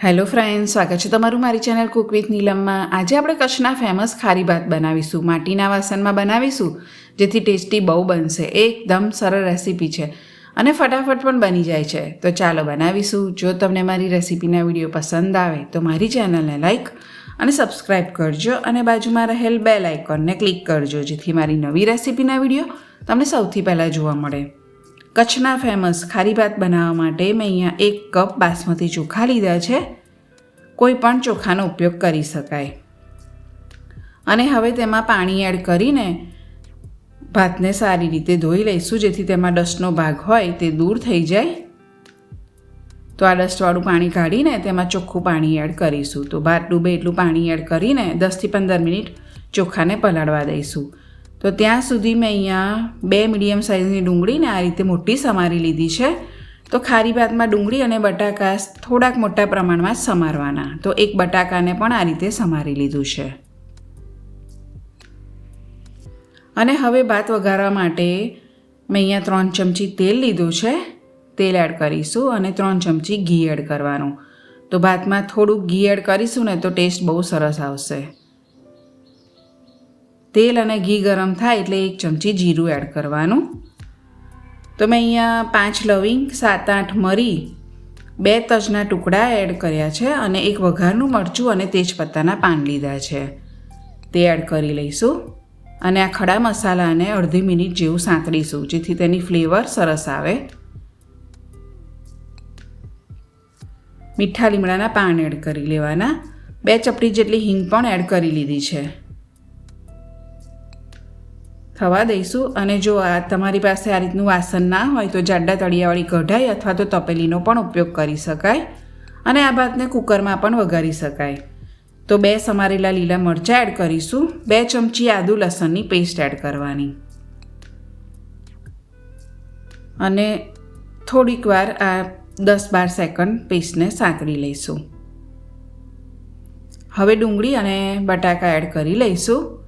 Hello friend, સ્વાગત છે તમારું મારી ચેનલ કુક વિથ નીલમમાં. આજે આપણે કચ્છના ફેમસ ખારી ભાત બનાવીશું, માટીના વાસણમાં બનાવીશું, જેથી ટેસ્ટી બહુ બનશે. એકદમ સરળ રેસીપી છે અને ફટાફટ પણ બની જાય છે. તો ચાલો બનાવીશું. જો તમને મારી રેસીપીના વીડિયો પસંદ આવે, તો મારી ચેનલને લાઇક અને સબસ્ક્રાઇબ કરજો અને બાજુમાં રહેલ બેલ આઇકોનને ક્લિક કરજો, જેથી મારી નવી રેસીપીના વીડિયો તમને સૌથી પહેલાં જોવા મળે. કચ્છના ફેમસ ખારી ભાત બનાવવા માટે મેં અહીંયા એક કપ બાસમતી ચોખા લીધા છે. કોઈ પણ ચોખાનો ઉપયોગ કરી શકાય. અને હવે તેમાં પાણી એડ કરીને ભાતને સારી રીતે ધોઈ લઈશું, જેથી તેમાં ડસ્ટનો ભાગ હોય તે દૂર થઈ જાય. તો આ ડસ્ટવાળું પાણી કાઢીને તેમાં ચોખ્ખું પાણી એડ કરીશું. તો ભાત ડૂબે એટલું પાણી એડ કરીને દસથી પંદર મિનિટ ચોખાને પલાળવા દઈશું. તો ત્યાં સુધી મેં અહીંયા બે મીડિયમ સાઇઝની ડુંગળીને આ રીતે મોટી સમારી લીધી છે. તો ખારી ભાતમાં ડુંગળી અને બટાકા થોડાક મોટા પ્રમાણમાં સમારવાના. તો એક બટાકાને પણ આ રીતે સમારી લીધું છે. અને હવે ભાત વઘારવા માટે મેં અહીંયા ત્રણ ચમચી તેલ લીધું છે. તેલ એડ કરીશું અને ત્રણ ચમચી ઘી એડ કરવાનું. તો ભાતમાં થોડુંક ઘી એડ કરીશું ને તો ટેસ્ટ બહુ સરસ આવશે. તેલ અને ઘી ગરમ થાય એટલે એક ચમચી જીરું એડ કરવાનું. તો મેં અહીંયા પાંચ લવિંગ, સાત આઠ મરી, બે તજના ટુકડા એડ કર્યા છે અને એક વઘારનું મરચું અને તેજપત્તાના પાન લીધા છે. તે એડ કરી લઈશું અને આ ખડા મસાલાને અડધી મિનિટ જેવું સાંતળીશું, જેથી તેની ફ્લેવર સરસ આવે. મીઠા લીમડાના પાન એડ કરી લેવાના. બે ચપટી જેટલી હિંગ પણ એડ કરી લીધી છે. થવા દઈશું. અને જો આ તમારી પાસે આ રીતનું વાસણ ના હોય તો જાડા તળિયાવાળી કઢાઈ અથવા તો તપેલીનો પણ ઉપયોગ કરી શકાય. અને આ ભાતને કુકરમાં પણ વઘારી શકાય. તો બે સમારેલા લીલા મરચાં એડ કરીશું. બે ચમચી આદુ લસણની પેસ્ટ એડ કરવાની. અને થોડીક વાર આ દસ બાર સેકન્ડ પેસ્ટને સાંકળી લઈશું. હવે ડુંગળી અને બટાકા એડ કરી લઈશું.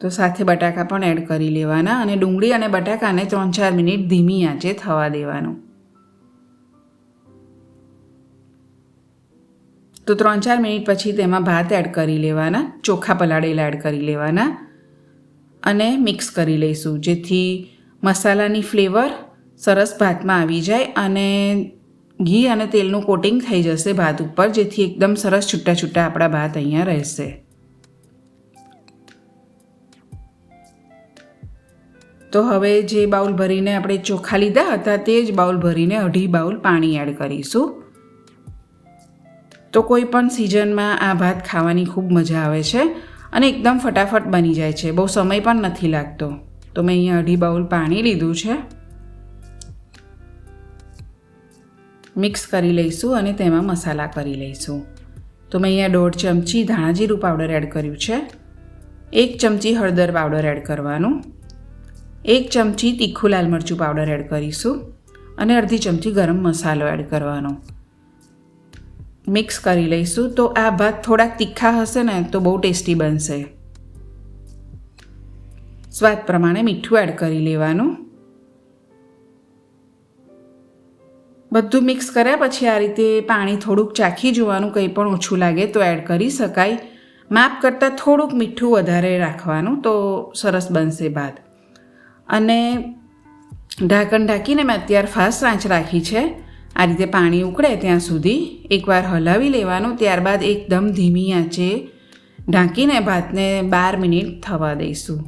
તો સાથે બટાકા પણ એડ કરી લેવાના અને ડુંગળી અને બટાકાને ત્રણ ચાર મિનિટ ધીમી આંચે થવા દેવાનું. તો ત્રણ ચાર મિનિટ પછી તેમાં ભાત એડ કરી લેવાના, ચોખા પલાળેલા એડ કરી લેવાના અને મિક્સ કરી લઈશું. જેથી મસાલાની ફ્લેવર સરસ ભાતમાં આવી જાય અને ઘી અને તેલનું કોટિંગ થઈ જશે ભાત ઉપર, જેથી એકદમ સરસ છૂટા છૂટા આપણા ભાત અહીંયા રહેશે. તો હવે જે બાઉલ ભરીને આપણે ચોખા લીધા હતા તે જ બાઉલ ભરીને અઢી બાઉલ પાણી એડ કરીશું. તો કોઈ પણ સિઝનમાં આ ભાત ખાવાની ખૂબ મજા આવે છે અને એકદમ ફટાફટ બની જાય છે. બહુ સમય પણ નથી લાગતો. તો મેં અહીંયા અઢી બાઉલ પાણી લીધું છે. મિક્સ કરી લઈશું અને તેમાં મસાલા કરી લઈશું. તો મેં અહીંયા દોઢ ચમચી ધાણાજીરું પાવડર એડ કર્યું છે. એક ચમચી હળદર પાવડર એડ કરવાનું. એક ચમચી તીખું લાલ મરચું પાવડર એડ કરીશું અને અડધી ચમચી ગરમ મસાલો એડ કરવાનો. મિક્સ કરી લઈશું. તો આ ભાત થોડાક તીખા હશે ને, તો બહુ ટેસ્ટી બનશે. સ્વાદ પ્રમાણે મીઠું એડ કરી લેવાનું. બધું મિક્સ કર્યા પછી આ રીતે પાણી થોડુંક ચાખી જોવાનું, કંઈ પણ ઓછું લાગે તો એડ કરી શકાય. માપ કરતાં થોડુંક મીઠું વધારે રાખવાનું તો સરસ બનશે ભાત. અને ઢાંકણ ઢાંકીને મેં અત્યારે ફાસ્ટ આંચ રાખી છે. આ રીતે પાણી ઉકળે ત્યાં સુધી. એકવાર હલાવી લેવાનું, ત્યારબાદ એકદમ ધીમી આંચે ઢાંકીને ભાતને બાર મિનિટ થવા દઈશું.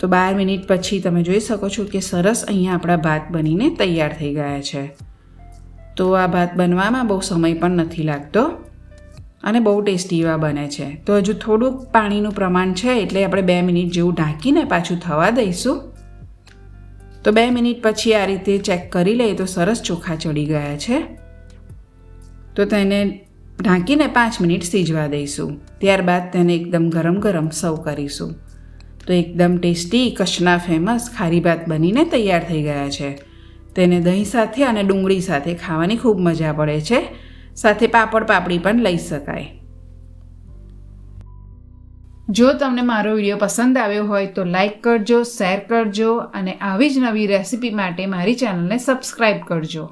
તો બાર મિનિટ પછી તમે જોઈ શકો છો કે સરસ અહીંયા આપણા ભાત બનીને તૈયાર થઈ ગયા છે. તો આ ભાત બનવામાં બહુ સમય પણ નથી લાગતો. અને બહુ ટેસ્ટી એવા બને છે. તો હજુ થોડુંક પાણીનું પ્રમાણ છે એટલે આપણે બે મિનિટ જેવું ઢાંકીને પાછું થવા દઈશું. તો બે મિનિટ પછી આ રીતે ચેક કરી લઈએ તો સરસ ચોખા ચડી ગયા છે. તો તેને ઢાંકીને પાંચ મિનિટ સીજવા દઈશું. ત્યારબાદ તેને એકદમ ગરમ ગરમ સર્વ કરીશું. તો એકદમ ટેસ્ટી, કચ્છના ફેમસ ખારી ભાત બનીને તૈયાર થઈ ગયા છે. તેને દહીં સાથે અને ડુંગળી સાથે ખાવાની ખૂબ મજા પડે છે. સાથે પાપડ પાપડી પણ લઈ શકાય. જો તમને મારો વીડિયો પસંદ આવ્યો હોય તો લાઈક કરજો, શેર કરજો અને આવી જ નવી રેસિપી માટે મારી ચેનલને સબસ્ક્રાઈબ કરજો.